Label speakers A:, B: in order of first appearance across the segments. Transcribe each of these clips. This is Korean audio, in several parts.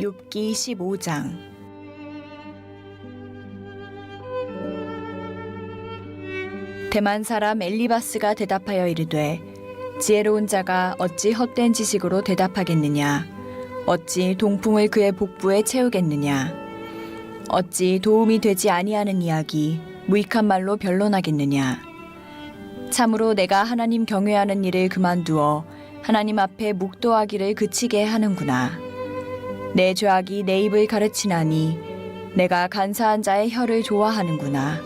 A: 욥기 15장. 대만 사람 엘리바스가 대답하여 이르되 지혜로운 자가 어찌 헛된 지식으로 대답하겠느냐? 어찌 동풍을 그의 복부에 채우겠느냐? 어찌 도움이 되지 아니하는 이야기 무익한 말로 변론하겠느냐? 참으로 내가 하나님 경외하는 일을 그만두어 하나님 앞에 묵도하기를 그치게 하는구나 내 죄악이 내 입을 가르치나니 내가 간사한 자의 혀를 좋아하는구나.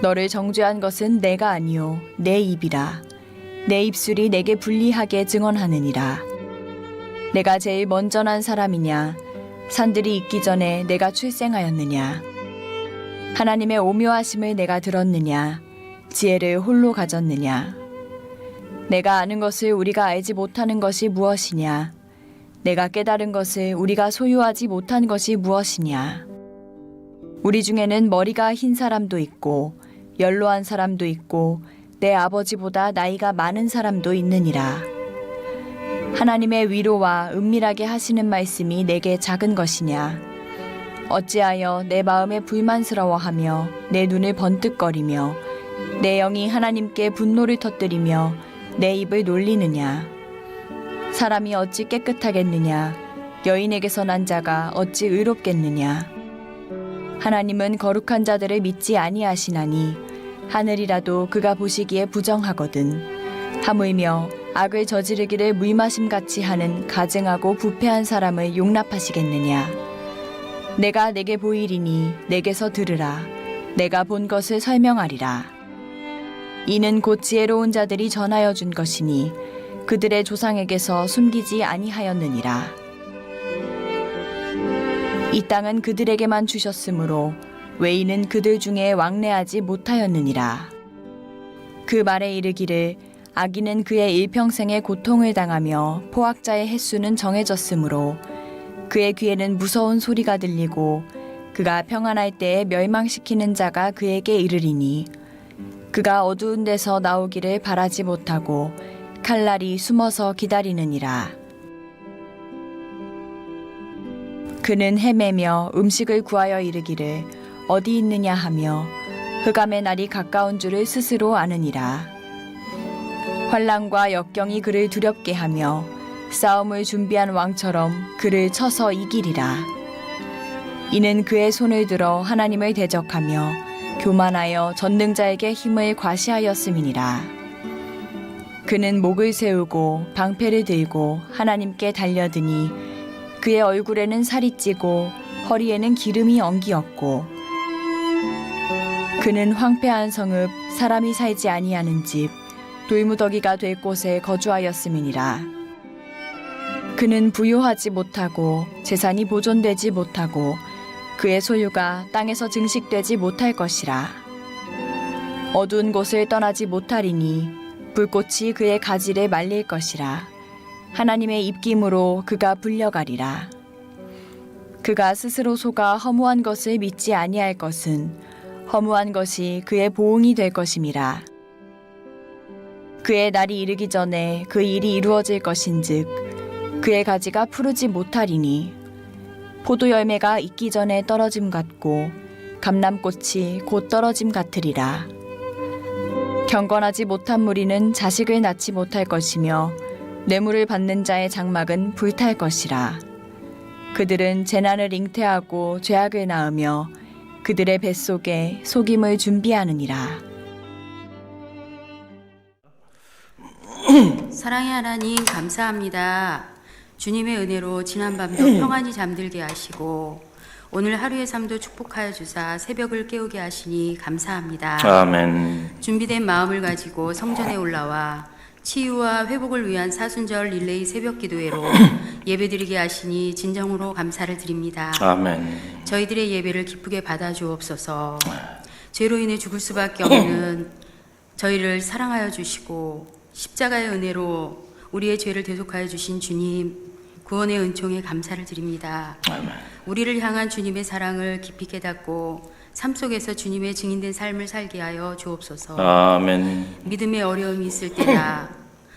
A: 너를 정죄한 것은 내가 아니요 내 입이라. 내 입술이 내게 불리하게 증언하느니라. 내가 제일 먼저 난 사람이냐? 산들이 있기 전에 내가 출생하였느냐? 하나님의 오묘하심을 내가 들었느냐? 지혜를 홀로 가졌느냐? 내가 아는 것을 우리가 알지 못하는 것이 무엇이냐 내가 깨달은 것을 우리가 소유하지 못한 것이 무엇이냐 우리 중에는 머리가 흰 사람도 있고 연로한 사람도 있고 내 아버지보다 나이가 많은 사람도 있느니라. 하나님의 위로와 은밀하게 하시는 말씀이 내게 작은 것이냐? 어찌하여 내 마음에 불만스러워하며 내 눈을 번뜩거리며 내 영이 하나님께 분노를 터뜨리며 내 입을 놀리느냐? 사람이 어찌 깨끗하겠느냐? 여인에게서 난 자가 어찌 의롭겠느냐? 하나님은 거룩한 자들을 믿지 아니하시나니 하늘이라도 그가 보시기에 부정하거든 하물며 악을 저지르기를 물마심 같이 하는 가증하고 부패한 사람을 용납하시겠느냐 내가 내게 보이리니 내게서 들으라 내가 본 것을 설명하리라 이는 곧 지혜로운 자들이 전하여 준 것이니 그들의 조상에게서 숨기지 아니하였느니라 이 땅은 그들에게만 주셨으므로 외인은 그들 중에 왕래하지 못하였느니라. 그 말에 이르기를 아기는 그의 일평생의 고통을 당하며 포악자의 횟수는 정해졌으므로 그의 귀에는 무서운 소리가 들리고 그가 평안할 때에 멸망시키는 자가 그에게 이르리니 그가 어두운 데서 나오기를 바라지 못하고 칼날이 숨어서 기다리느니라. 그는 헤매며 음식을 구하여 이르기를 어디 있느냐 하며 흑암의 날이 가까운 줄을 스스로 아느니라. 환란과 역경이 그를 두렵게 하며 싸움을 준비한 왕처럼 그를 쳐서 이기리라. 이는 그의 손을 들어 하나님을 대적하며 교만하여 전능자에게 힘을 과시하였음이니라. 그는 목을 세우고 방패를 들고 하나님께 달려드니 그의 얼굴에는 살이 찌고 허리에는 기름이 엉기었고 그는 황폐한 성읍 사람이 살지 아니하는 집 돌무더기가 될 곳에 거주하였음이니라. 그는 부유하지 못하고 재산이 보존되지 못하고 그의 소유가 땅에서 증식되지 못할 것이라. 어두운 곳을 떠나지 못하리니 불꽃이 그의 가지를 말릴 것이라 하나님의 입김으로 그가 불려가리라. 그가 스스로 속아 허무한 것을 믿지 아니할 것은 허무한 것이 그의 보응이 될 것임이라. 그의 날이 이르기 전에 그 일이 이루어질 것인즉 그의 가지가 푸르지 못하리니 포도 열매가 익기 전에 떨어짐 같고 감람꽃이 곧 떨어짐 같으리라. 경건하지 못한 무리는 자식을 낳지 못할 것이며 뇌물을 받는 자의 장막은 불탈 것이라. 그들은 재난을 잉태하고 죄악을 낳으며 그들의 뱃속에 속임을 준비하느니라.
B: 사랑의 하나님 감사합니다. 주님의 은혜로 지난 밤도 평안히 잠들게 하시고 오늘 하루의 삶도 축복하여 주사 새벽을 깨우게 하시니 감사합니다.
C: 아멘.
B: 준비된 마음을 가지고 성전에 올라와 치유와 회복을 위한 사순절 릴레이 새벽 기도회로 예배드리게 하시니 진정으로 감사를 드립니다.
C: 아멘.
B: 저희들의 예배를 기쁘게 받아 주옵소서. 죄로 인해 죽을 수밖에 없는 저희를 사랑하여 주시고 십자가의 은혜로 우리의 죄를 대속하여 주신 주님 구원의 은총에 감사를 드립니다. 우리를 향한 주님의 사랑을 깊이 깨닫고 삶 속에서 주님의 증인된 삶을 살게 하여 주옵소서.
C: 아멘.
B: 믿음의 어려움이 있을 때나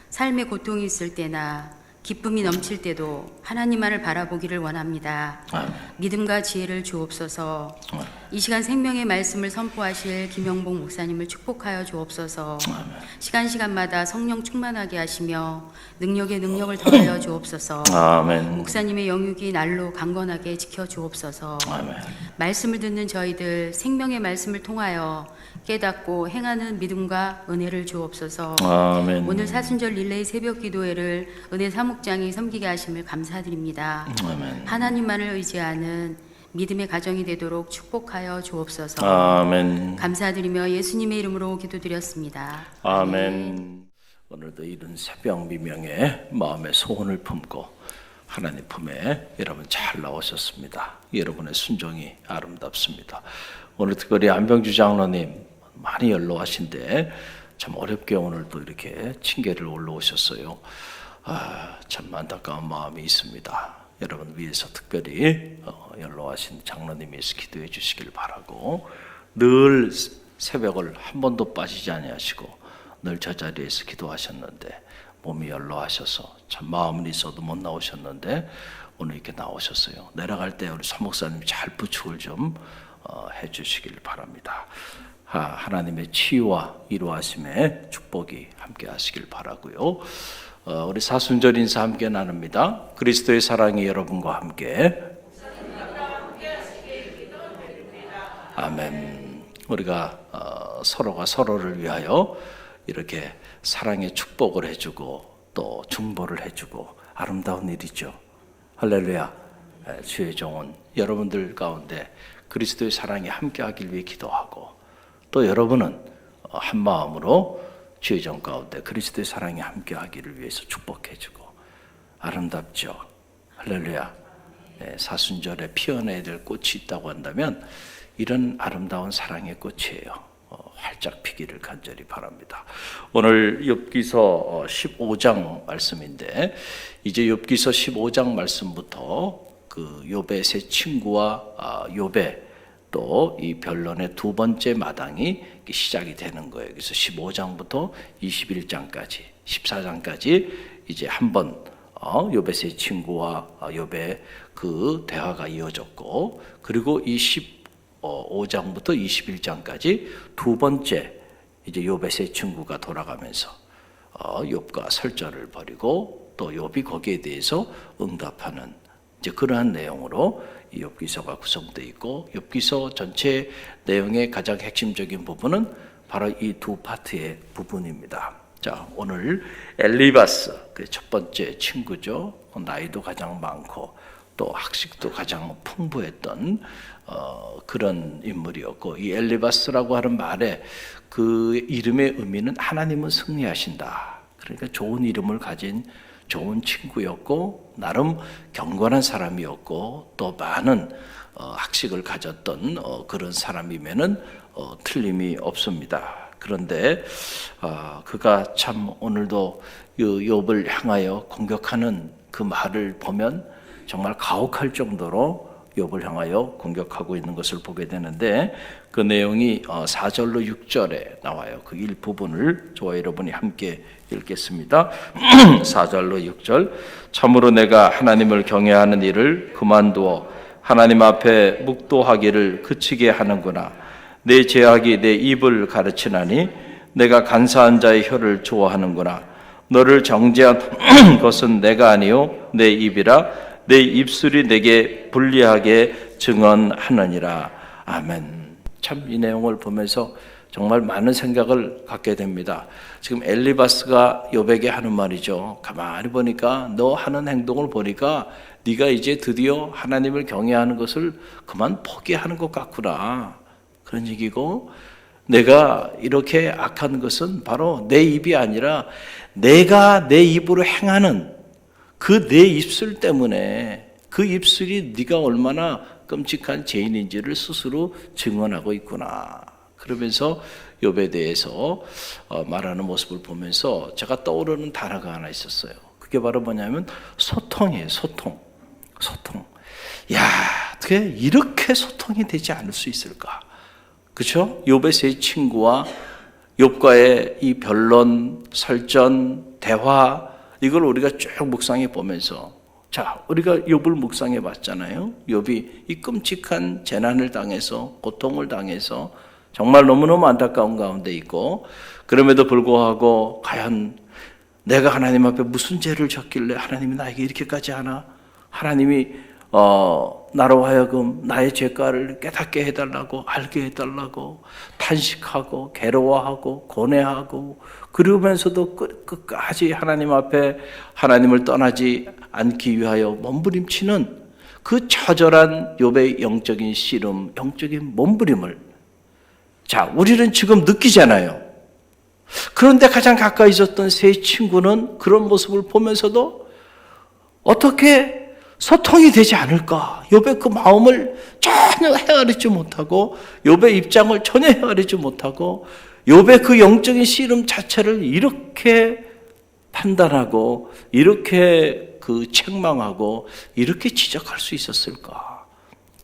B: 삶의 고통이 있을 때나 기쁨이 넘칠 때도 하나님만을 바라보기를 원합니다.
C: 아멘.
B: 믿음과 지혜를 주옵소서. 이 시간 생명의 말씀을 선포하실 김영복 목사님을 축복하여 주옵소서. 시간 시간마다 성령 충만하게 하시며 능력에 능력을 더하여 주옵소서.
C: 아멘.
B: 목사님의 영육이 날로 강건하게 지켜 주옵소서.
C: 아멘.
B: 말씀을 듣는 저희들 생명의 말씀을 통하여 깨닫고 행하는 믿음과 은혜를 주옵소서.
C: 아멘.
B: 오늘 사순절 릴레이 새벽 기도회를 은혜 사목장이 섬기게 하심을 감사드립니다.
C: 아멘.
B: 하나님만을 의지하는 믿음의 가정이 되도록 축복하여 주옵소서.
C: 아멘.
B: 감사드리며 예수님의 이름으로 기도드렸습니다.
C: 아멘. 오늘도 이른 새벽 미명에 마음의 소원을 품고 하나님 품에 여러분 잘 나오셨습니다. 여러분의 순종이 아름답습니다. 오늘 특별히 안병주 장로님 많이 연로하신데 참 어렵게 오늘 또 이렇게 징계를 올라오셨어요. 아, 참 안타까운 마음이 있습니다. 여러분 위해서 특별히 어, 연로하신 장로님께서 기도해 주시길 바라고 늘 새벽을 한 번도 빠지지 아니하시고 늘 저 자리에서 기도하셨는데 몸이 연로하셔서 참 마음은 있어도 못 나오셨는데 오늘 이렇게 나오셨어요. 내려갈 때 우리 사목사님 잘 부축을 좀 어, 해주시길 바랍니다. 하, 하나님의 치유와 이루하심의 축복이 함께 하시길 바라고요. 어, 우리 사순절 인사 함께 나눕니다. 그리스도의 사랑이 여러분과 함께. 아멘. 우리가 어, 서로가 서로를 위하여 이렇게 사랑의 축복을 해주고 또 중보를 해주고 아름다운 일이죠. 할렐루야. 에, 주의 종은 여러분들 가운데 그리스도의 사랑이 함께하길 위해 기도하고 또 여러분은 어, 한 마음으로 주의 종 가운데 그리스도의 사랑이 함께하기를 위해서 축복해주고 아름답죠. 할렐루야. 예, 사순절에 피어나야 될 꽃이 있다고 한다면 이런 아름다운 사랑의 꽃이에요. 어, 활짝 피기를 간절히 바랍니다. 오늘 욥기서 15장 말씀인데 이제 욥기서 15장 말씀부터 그 욥의 세 친구와 아, 욥의 또 이 변론의 두 번째 마당이 시작이 되는 거예요. 그래서 15장부터 21장까지, 14장까지 이제 한번 어, 세 친구와 어, 욥의 그 대화가 이어졌고, 그리고 이 15장부터 21장까지 두 번째 이제 세 친구가 돌아가면서 어, 욥과 설전을 벌이고 또 욥이 거기에 대해서 응답하는 이제 그러한 내용으로 이 욥기서가 구성되어 있고 욥기서 전체 내용의 가장 핵심적인 부분은 바로 이 두 파트의 부분입니다. 자, 오늘 엘리바스 그 첫 번째 친구죠. 나이도 가장 많고 또 학식도 가장 풍부했던 어, 그런 인물이었고 이 엘리바스라고 하는 말에 그 이름의 의미는 하나님은 승리하신다. 그러니까 좋은 이름을 가진 좋은 친구였고 나름 경건한 사람이었고 또 많은 어, 학식을 가졌던 어, 그런 사람이면은 어, 틀림이 없습니다. 그런데 어, 그가 참 오늘도 이 욥을 향하여 공격하는 그 말을 보면 정말 가혹할 정도로 욥을 향하여 공격하고 있는 것을 보게 되는데 그 내용이 어, 4절로 6절에 나와요. 그 일부분을 저와 여러분이 함께 읽겠습니다. 4절로 6절 참으로 내가 하나님을 경외하는 일을 그만두어 하나님 앞에 묵도하기를 그치게 하는구나. 내 죄악이 내 입을 가르치나니 내가 간사한 자의 혀를 좋아하는구나. 너를 정죄한 것은 내가 아니요 내 입이라 내 입술이 내게 불리하게 증언하느니라. 아멘. 참 이 내용을 보면서 정말 많은 생각을 갖게 됩니다. 지금 엘리바스가 요백에 하는 말이죠. 가만히 보니까 너 하는 행동을 보니까 네가 이제 드디어 하나님을 경외하는 것을 그만 포기하는 것 같구나. 그런 얘기고 내가 이렇게 악한 것은 바로 내 입이 아니라 내가 내 입으로 행하는 그 내 입술 때문에 그 입술이 네가 얼마나 끔찍한 죄인인지를 스스로 증언하고 있구나. 그러면서 욥에 대해서 어, 말하는 모습을 보면서 제가 떠오르는 단어가 하나 있었어요. 그게 바로 뭐냐면 소통이에요. 소통. 소통. 야, 어떻게 이렇게 소통이 되지 않을 수 있을까? 그렇죠? 욥의 세 친구와 욥과의 이 변론, 설전, 대화 이걸 우리가 쭉 묵상해 보면서 자, 우리가 욥을 묵상해 봤잖아요. 욥이 이 끔찍한 재난을 당해서 고통을 당해서 정말 너무너무 안타까운 가운데 있고 그럼에도 불구하고 과연 내가 하나님 앞에 무슨 죄를 졌길래 하나님이 나에게 이렇게까지 하나? 하나님이 어, 나로 하여금 나의 죄가를 깨닫게 해달라고 알게 해달라고 탄식하고 괴로워하고 고뇌하고 그러면서도 끝, 끝까지 하나님 앞에 하나님을 떠나지 않기 위하여 몸부림치는 그 처절한 욥의 영적인 씨름, 영적인 몸부림을 자 우리는 지금 느끼잖아요. 그런데 가장 가까이 있었던 세 친구는 그런 모습을 보면서도 어떻게 소통이 되지 않을까? 욥의 그 마음을 전혀 헤아리지 못하고 욥의 입장을 전혀 헤아리지 못하고 욥의 그 영적인 씨름 자체를 이렇게 판단하고 이렇게 그 책망하고 이렇게 지적할 수 있었을까?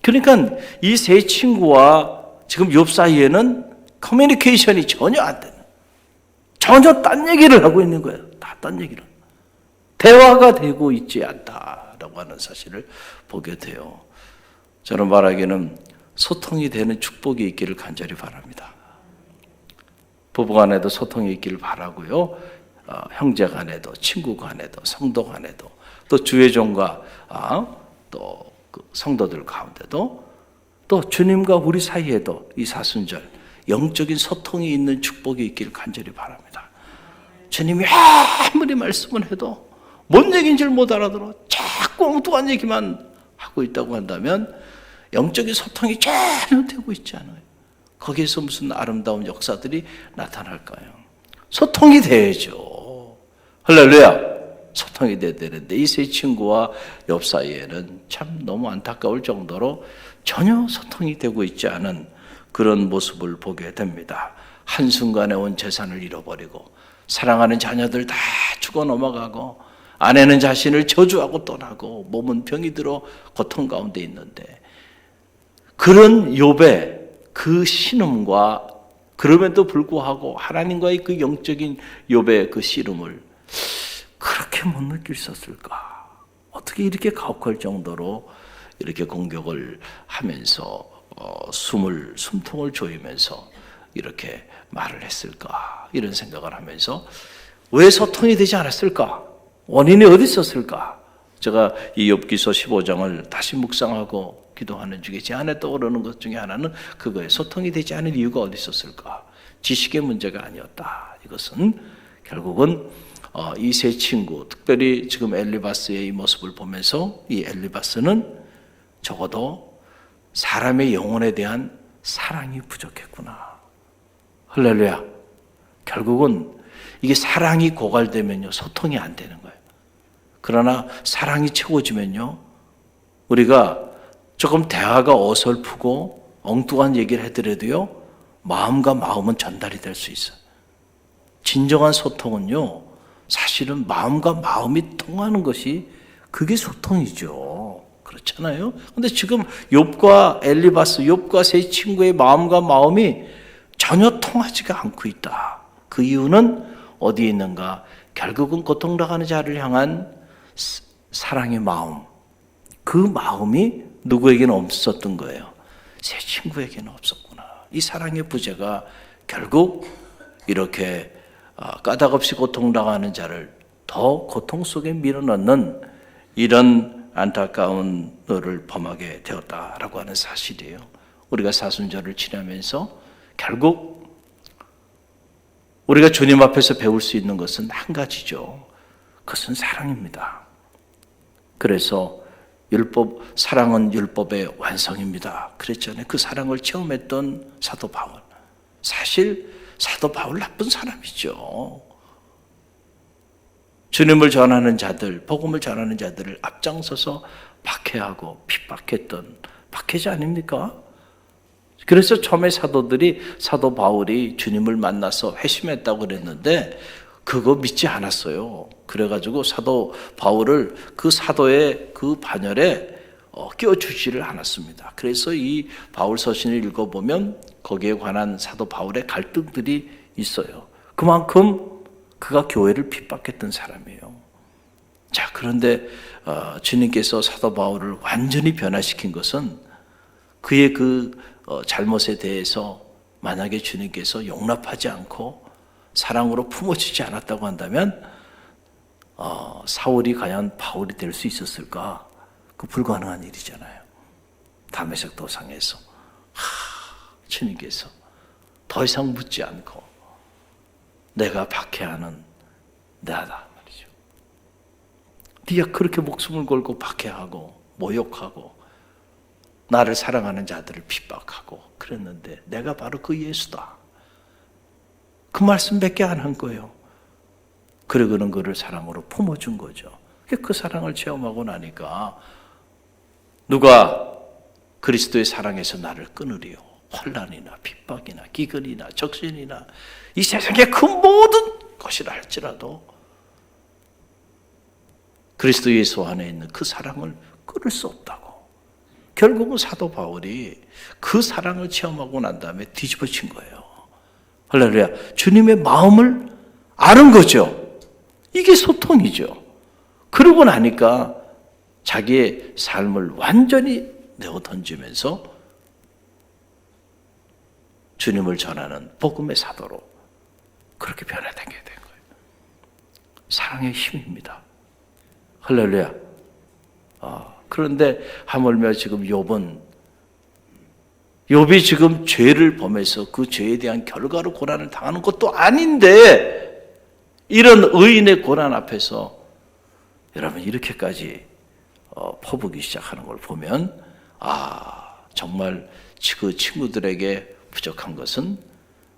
C: 그러니까 이 세 친구와 지금 욥 사이에는 커뮤니케이션이 전혀 안 되는 전혀 딴 얘기를 하고 있는 거예요. 다 딴 얘기를. 대화가 되고 있지 않다 라고 하는 사실을 보게 돼요. 저는 말하기는 소통이 되는 축복이 있기를 간절히 바랍니다. 부부 간에도 소통이 있기를 바라고요. 어, 형제 간에도 친구 간에도 성도 간에도 또 주의 종과 아, 또그 성도들 가운데도 또 주님과 우리 사이에도 이 사순절 영적인 소통이 있는 축복이 있기를 간절히 바랍니다. 주님이 아무리 말씀을 해도 뭔 얘기인지 못 알아들어 자꾸 엉뚱한 얘기만 하고 있다고 한다면 영적인 소통이 전혀 되고 있지 않아요. 거기에서 무슨 아름다운 역사들이 나타날까요? 소통이 돼야죠. 할렐루야. 소통이 돼야 되는데 이 세 친구와 옆 사이에는 참 너무 안타까울 정도로 전혀 소통이 되고 있지 않은 그런 모습을 보게 됩니다. 한순간에 온 재산을 잃어버리고 사랑하는 자녀들 다 죽어 넘어가고 아내는 자신을 저주하고 떠나고 몸은 병이 들어 고통 가운데 있는데 그런 욥의 그 신음과 그럼에도 불구하고 하나님과의 그 영적인 욥의 그 씨름을 그렇게 못 느낄 수 있었을까? 어떻게 이렇게 가혹할 정도로 이렇게 공격을 하면서 어, 숨을 숨통을 조이면서 이렇게 말을 했을까? 이런 생각을 하면서 왜 소통이 되지 않았을까? 원인이 어디 있었을까? 제가 이 욥기서 15장을 다시 묵상하고 기도하는 중에 제 안에 떠오르는 것 중에 하나는 그거에 소통이 되지 않은 이유가 어디 있었을까? 지식의 문제가 아니었다. 이것은 결국은 어, 이세 친구, 특별히 지금 엘리바스의 이 모습을 보면서 이 엘리바스는 적어도 사람의 영혼에 대한 사랑이 부족했구나. 할렐루야. 결국은 이게 사랑이 고갈되면요, 소통이 안 되는 거예요. 그러나 사랑이 채워지면요, 우리가 조금 대화가 어설프고 엉뚱한 얘기를 해더라도요, 마음과 마음은 전달이 될 수 있어요. 진정한 소통은요, 사실은 마음과 마음이 통하는 것이 그게 소통이죠. 그렇잖아요. 근데 지금 욥과 엘리바스, 욥과 세 친구의 마음과 마음이 전혀 통하지가 않고 있다. 그 이유는 어디에 있는가? 결국은 고통당하는 자를 향한 사랑의 마음. 그 마음이 누구에게는 없었던 거예요. 세 친구에게는 없었구나. 이 사랑의 부재가 결국 이렇게 아, 까닭없이 고통당하는 자를 더 고통 속에 밀어넣는 이런 안타까운 너를 범하게 되었다라고 하는 사실이에요. 우리가 사순절을 지나면서 결국 우리가 주님 앞에서 배울 수 있는 것은 한 가지죠. 그것은 사랑입니다. 그래서 율법 사랑은 율법의 완성입니다. 그랬잖아요. 그 사랑을 체험했던 사도 바울. 사실 사도 바울 나쁜 사람이죠. 주님을 전하는 자들, 복음을 전하는 자들을 앞장서서 박해하고 핍박했던 박해자 아닙니까? 그래서 처음에 사도들이 사도 바울이 주님을 만나서 회심했다고 그랬는데 그거 믿지 않았어요. 그래가지고 사도 바울을 그 사도의 그 반열에 어, 끼워주지를 않았습니다. 그래서 이 바울 서신을 읽어보면 거기에 관한 사도 바울의 갈등들이 있어요. 그만큼 그가 교회를 핍박했던 사람이에요. 자, 그런데 어, 주님께서 사도 바울을 완전히 변화시킨 것은 그의 그 어, 잘못에 대해서 만약에 주님께서 용납하지 않고 사랑으로 품어주지 않았다고 한다면 어, 사울이 과연 바울이 될 수 있었을까? 그 불가능한 일이잖아요. 담에색 도상에서 하, 주님께서 더 이상 묻지 않고 내가 박해하는 나다 말이죠. 네가 그렇게 목숨을 걸고 박해하고 모욕하고 나를 사랑하는 자들을 핍박하고 그랬는데 내가 바로 그 예수다. 그 말씀밖에 안 한 거예요. 그러고는 그를 사랑으로 품어준 거죠. 그 사랑을 체험하고 나니까 누가 그리스도의 사랑에서 나를 끊으리요. 환란이나 핍박이나 기근이나 적신이나 이 세상의 그 모든 것이라 할지라도 그리스도 예수 안에 있는 그 사랑을 끊을 수 없다고. 결국은 사도 바울이 그 사랑을 체험하고 난 다음에 뒤집어진 거예요. 할렐루야. 주님의 마음을 아는 거죠. 이게 소통이죠. 그러고 나니까 자기의 삶을 완전히 내어 던지면서 주님을 전하는 복음의 사도로 그렇게 변화되게 된 거예요. 사랑의 힘입니다. 할렐루야. 아, 그런데 하물며 지금 욥은 욥이 지금 죄를 범해서 그 죄에 대한 결과로 고난을 당하는 것도 아닌데 이런 의인의 고난 앞에서 여러분 이렇게까지 어, 퍼부기 시작하는 걸 보면 아 정말 그 친구들에게 부족한 것은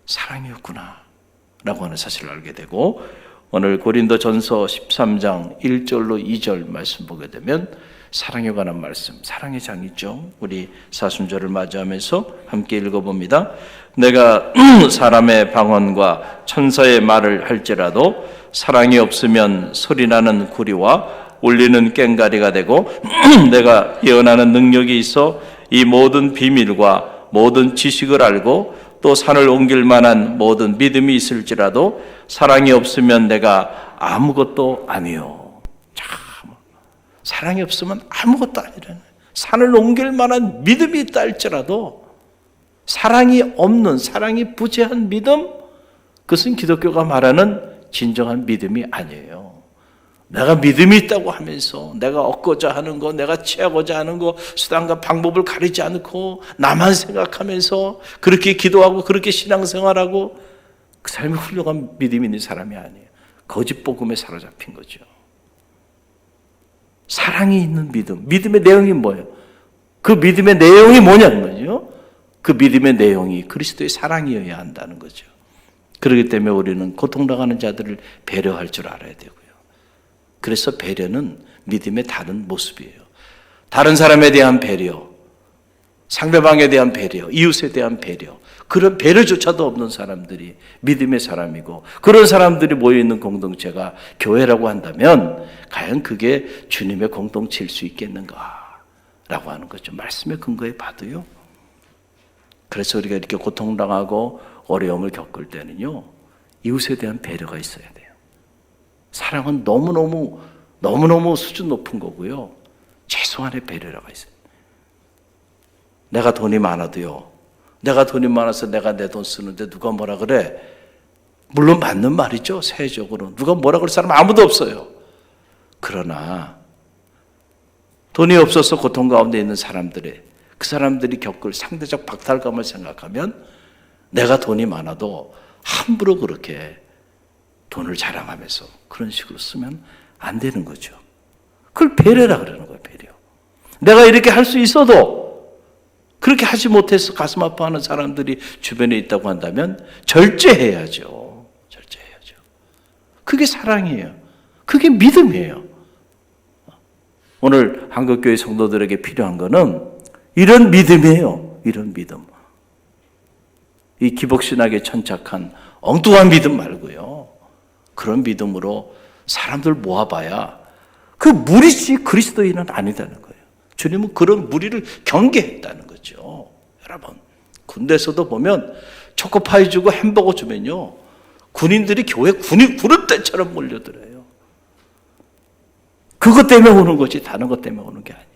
C: 사랑이었구나 라고 하는 사실을 알게 되고 오늘 고린도 전서 13장 1절로 2절 말씀 보게 되면 사랑에 관한 말씀, 사랑의 장이죠. 우리 사순절을 맞이하면서 함께 읽어봅니다. 내가 사람의 방언과 천사의 말을 할지라도 사랑이 없으면 소리나는 구리와 울리는 꽹가리가 되고 내가 예언하는 능력이 있어 이 모든 비밀과 모든 지식을 알고 또 산을 옮길 만한 모든 믿음이 있을지라도 사랑이 없으면 내가 아무것도 아니요. 참 사랑이 없으면 아무것도 아니라는 산을 옮길 만한 믿음이 있다 할지라도 사랑이 없는 사랑이 부재한 믿음 그것은 기독교가 말하는 진정한 믿음이 아니에요. 내가 믿음이 있다고 하면서 내가 얻고자 하는 거, 내가 취하고자 하는 거, 수단과 방법을 가리지 않고 나만 생각하면서 그렇게 기도하고 그렇게 신앙생활하고 그 삶이 훌륭한 믿음이 있는 사람이 아니에요. 거짓 복음에 사로잡힌 거죠. 사랑이 있는 믿음, 믿음의 내용이 뭐예요? 그 믿음의 내용이 뭐냐는 거죠. 그 믿음의 내용이 그리스도의 사랑이어야 한다는 거죠. 그렇기 때문에 우리는 고통당하는 자들을 배려할 줄 알아야 되고요. 그래서 배려는 믿음의 다른 모습이에요. 다른 사람에 대한 배려, 상대방에 대한 배려, 이웃에 대한 배려, 그런 배려조차도 없는 사람들이 믿음의 사람이고 그런 사람들이 모여 있는 공동체가 교회라고 한다면 과연 그게 주님의 공동체일 수 있겠는가라고 하는 거죠. 말씀의 근거에 봐도요. 그래서 우리가 이렇게 고통당하고 어려움을 겪을 때는요. 이웃에 대한 배려가 있어야 돼요. 사랑은 너무너무 너무너무 수준 높은 거고요. 최소한의 배려가 있어요. 내가 돈이 많아도요. 내가 돈이 많아서 내가 내 돈 쓰는데 누가 뭐라 그래? 물론 맞는 말이죠. 세적으로 누가 뭐라 그럴 사람 아무도 없어요. 그러나 돈이 없어서 고통 가운데 있는 사람들의 그 사람들이 겪을 상대적 박탈감을 생각하면 내가 돈이 많아도 함부로 그렇게 돈을 자랑하면서 그런 식으로 쓰면 안 되는 거죠. 그걸 배려라 그러는 거예요, 배려. 내가 이렇게 할 수 있어도 그렇게 하지 못해서 가슴 아파하는 사람들이 주변에 있다고 한다면 절제해야죠. 절제해야죠. 그게 사랑이에요. 그게 믿음이에요. 오늘 한국교회 성도들에게 필요한 거는 이런 믿음이에요. 이런 믿음. 이 기복신학에 천착한 엉뚱한 믿음 말고요. 그런 믿음으로 사람들 모아봐야 그 무리지 그리스도인은 아니다는 거예요. 주님은 그런 무리를 경계했다는 거 죠. 여러분, 군대에서도 보면 초코파이 주고 햄버거 주면요. 군인들이 교회 군이 부를 때처럼 몰려들어요. 그것 때문에 오는 거지 다른 것 때문에 오는 게 아니에요.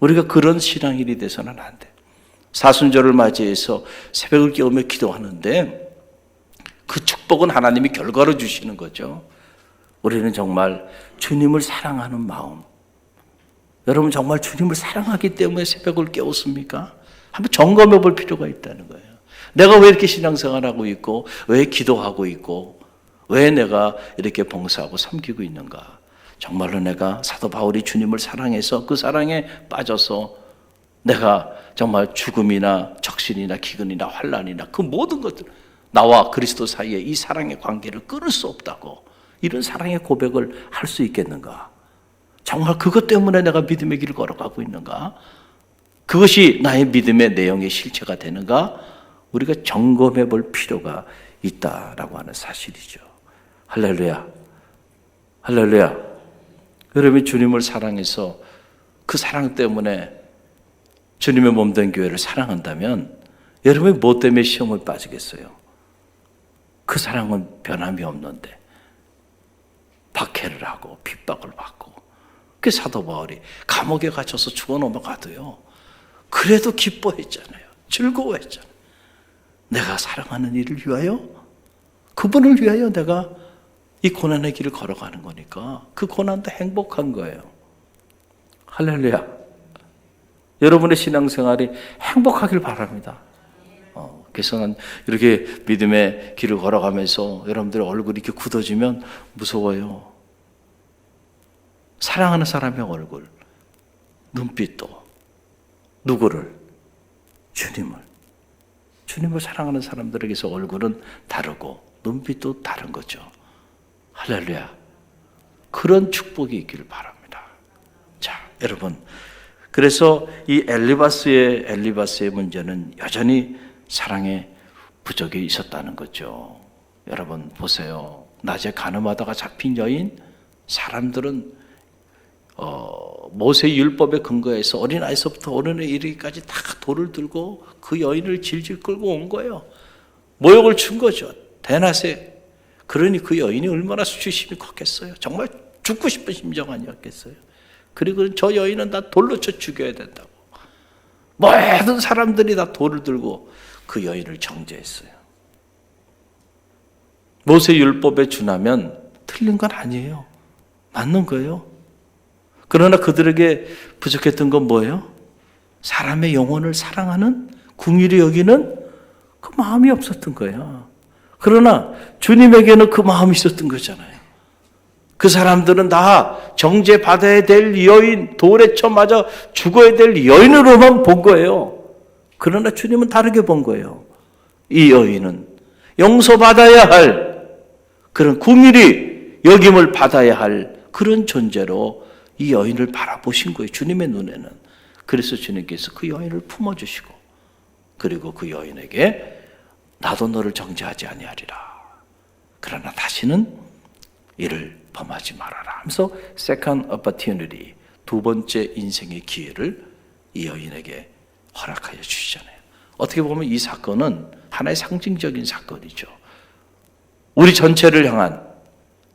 C: 우리가 그런 신앙인이 돼서는 안 돼. 사순절을 맞이해서 새벽을 깨우며 기도하는데 그 축복은 하나님이 결과로 주시는 거죠. 우리는 정말 주님을 사랑하는 마음. 여러분 정말 주님을 사랑하기 때문에 새벽을 깨웠습니까? 한번 점검해 볼 필요가 있다는 거예요. 내가 왜 이렇게 신앙생활하고 있고, 왜 기도하고 있고, 왜 내가 이렇게 봉사하고 섬기고 있는가? 정말로 내가 사도 바울이 주님을 사랑해서 그 사랑에 빠져서 내가 정말 죽음이나 적신이나 기근이나 환란이나 그 모든 것들 나와 그리스도 사이에 이 사랑의 관계를 끊을 수 없다고 이런 사랑의 고백을 할 수 있겠는가? 정말 그것 때문에 내가 믿음의 길을 걸어가고 있는가? 그것이 나의 믿음의 내용의 실체가 되는가? 우리가 점검해 볼 필요가 있다라고 하는 사실이죠. 할렐루야. 할렐루야. 여러분이 주님을 사랑해서 그 사랑 때문에 주님의 몸된 교회를 사랑한다면 여러분이 뭐 때문에 시험을 빠지겠어요? 그 사랑은 변함이 없는데 박해를 하고 핍박을 받고 그 사도 바울이 감옥에 갇혀서 죽어 넘어가도요. 그래도 기뻐했잖아요. 즐거워했잖아요. 내가 사랑하는 이를 위하여 그분을 위하여 내가 이 고난의 길을 걸어가는 거니까 그 고난도 행복한 거예요. 할렐루야. 여러분의 신앙생활이 행복하길 바랍니다. 어, 그래서 난 이렇게 믿음의 길을 걸어가면서 여러분들의 얼굴이 이렇게 굳어지면 무서워요. 사랑하는 사람의 얼굴, 눈빛도 누구를? 주님을. 주님을 사랑하는 사람들에게서 얼굴은 다르고 눈빛도 다른 거죠. 할렐루야. 그런 축복이 있기를 바랍니다. 자, 여러분. 그래서 이 엘리바스의 엘리바스의 문제는 여전히 사랑의 부족이 있었다는 거죠. 여러분 보세요. 낮에 가늠하다가 잡힌 여인 사람들은 어, 모세 율법에 근거해서 어린아이서부터 어른에 이르기까지 다 돌을 들고 그 여인을 질질 끌고 온 거예요. 모욕을 준 거죠. 대낮에. 그러니 그 여인이 얼마나 수치심이 컸겠어요. 정말 죽고 싶은 심정 아니었겠어요. 그리고 저 여인은 다 돌로 쳐 죽여야 된다고. 모든 사람들이 다 돌을 들고 그 여인을 정죄했어요. 모세 율법에 준하면 틀린 건 아니에요. 맞는 거예요. 그러나 그들에게 부족했던 건 뭐예요? 사람의 영혼을 사랑하는 궁일이 여기는 그 마음이 없었던 거예요. 그러나 주님에게는 그 마음이 있었던 거잖아요. 그 사람들은 다 정죄 받아야 될 여인, 돌에 쳐 맞아 죽어야 될 여인으로만 본 거예요. 그러나 주님은 다르게 본 거예요. 이 여인은 용서받아야 할 그런 궁일이 여김을 받아야 할 그런 존재로 이 여인을 바라보신 거예요. 주님의 눈에는. 그래서 주님께서 그 여인을 품어주시고 그리고 그 여인에게 나도 너를 정죄하지 아니하리라. 그러나 다시는 이를 범하지 말아라. 하면서 second opportunity 두 번째 인생의 기회를 이 여인에게 허락하여 주시잖아요. 어떻게 보면 이 사건은 하나의 상징적인 사건이죠. 우리 전체를 향한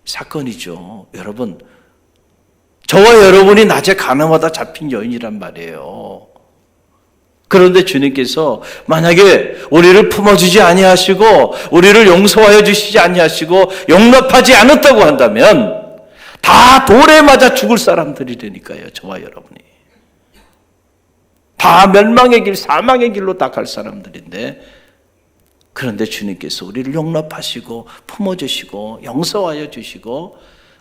C: 사건이죠. 여러분, 저와 여러분이 낮에 가늠하다 잡힌 여인이란 말이에요. 그런데 주님께서 만약에 우리를 품어주지 아니하시고 우리를 용서하여 주시지 아니하시고 용납하지 않았다고 한다면 다 돌에 맞아 죽을 사람들이라니까요. 저와 여러분이. 다 멸망의 길, 사망의 길로 다 갈 사람들인데 그런데 주님께서 우리를 용납하시고 품어주시고 용서하여 주시고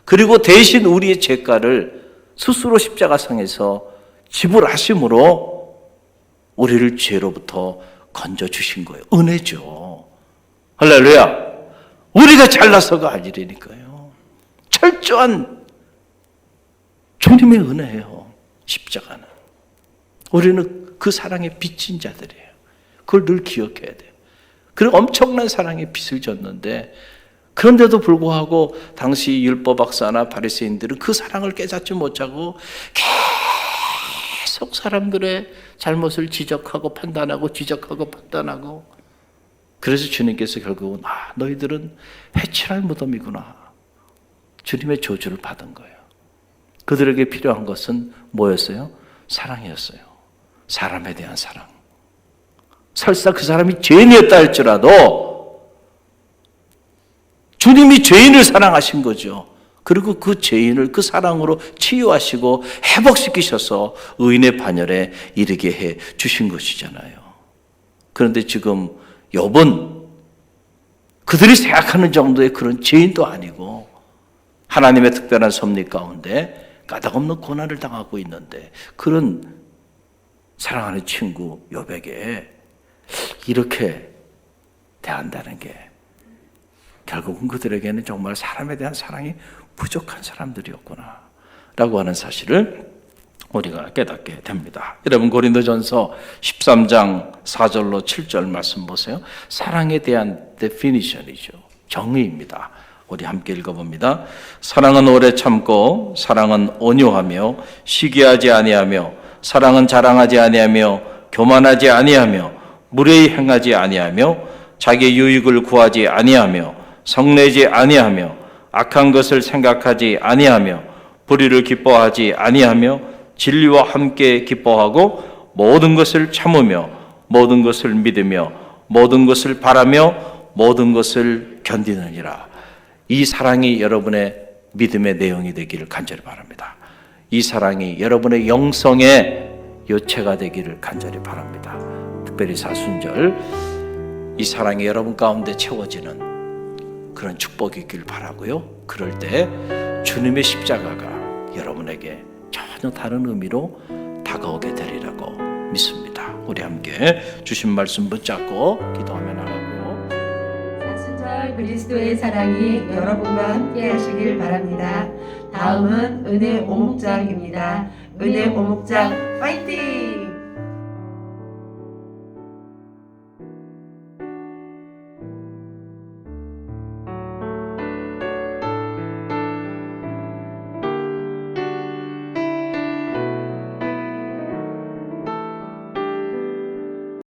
C: 그리고 대신 우리의 죄가를 스스로 십자가상에서 지불하심으로 우리를 죄로부터 건져 주신 거예요. 은혜죠. 할렐루야. 우리가 잘나서가 아니라니까요. 철저한 주님의 은혜예요. 십자가는. 우리는 그 사랑에 빚진 자들이에요. 그걸 늘 기억해야 돼요. 그리고 엄청난 사랑의 빚을 졌는데 그런데도 불구하고 당시 율법학사나 바리새인들은 그 사랑을 깨닫지 못하고 계속 사람들의 잘못을 지적하고 판단하고 지적하고 판단하고 그래서 주님께서 결국은 아 너희들은 해칠할 무덤이구나 주님의 저주를 받은 거예요. 그들에게 필요한 것은 뭐였어요? 사랑이었어요. 사람에 대한 사랑. 설사 그 사람이 죄인이었다 할지라도 주님이 죄인을 사랑하신 거죠. 그리고 그 죄인을 그 사랑으로 치유하시고 회복시키셔서 의인의 반열에 이르게 해 주신 것이잖아요. 그런데 지금 욥은 그들이 생각하는 정도의 그런 죄인도 아니고 하나님의 특별한 섭리 가운데 까닭없는 고난을 당하고 있는데 그런 사랑하는 친구 욥에게 이렇게 대한다는 게 결국은 그들에게는 정말 사람에 대한 사랑이 부족한 사람들이었구나 라고 하는 사실을 우리가 깨닫게 됩니다. 여러분 고린도전서 13장 4절로 7절 말씀 보세요. 사랑에 대한 데피니션이죠. 정의입니다. 우리 함께 읽어봅니다. 사랑은 오래 참고 사랑은 온유하며 시기하지 아니하며 사랑은 자랑하지 아니하며 교만하지 아니하며 무례히 행하지 아니하며 자기 유익을 구하지 아니하며 성내지 아니하며 악한 것을 생각하지 아니하며 불의를 기뻐하지 아니하며 진리와 함께 기뻐하고 모든 것을 참으며 모든 것을 믿으며 모든 것을 바라며 모든 것을 견디느니라. 이 사랑이 여러분의 믿음의 내용이 되기를 간절히 바랍니다. 이 사랑이 여러분의 영성의 요체가 되기를 간절히 바랍니다. 특별히 사순절 이 사랑이 여러분 가운데 채워지는 그런 축복이길 바라고요. 그럴 때 주님의 십자가가 여러분에게 전혀 다른 의미로 다가오게 되리라고 믿습니다. 우리 함께 주신 말씀 붙잡고 기도하며 나가고요.
D: 사순절 그리스도의 사랑이 여러분과 함께 하시길 바랍니다. 다음은 은혜 오목장입니다. 은혜 오목장 파이팅!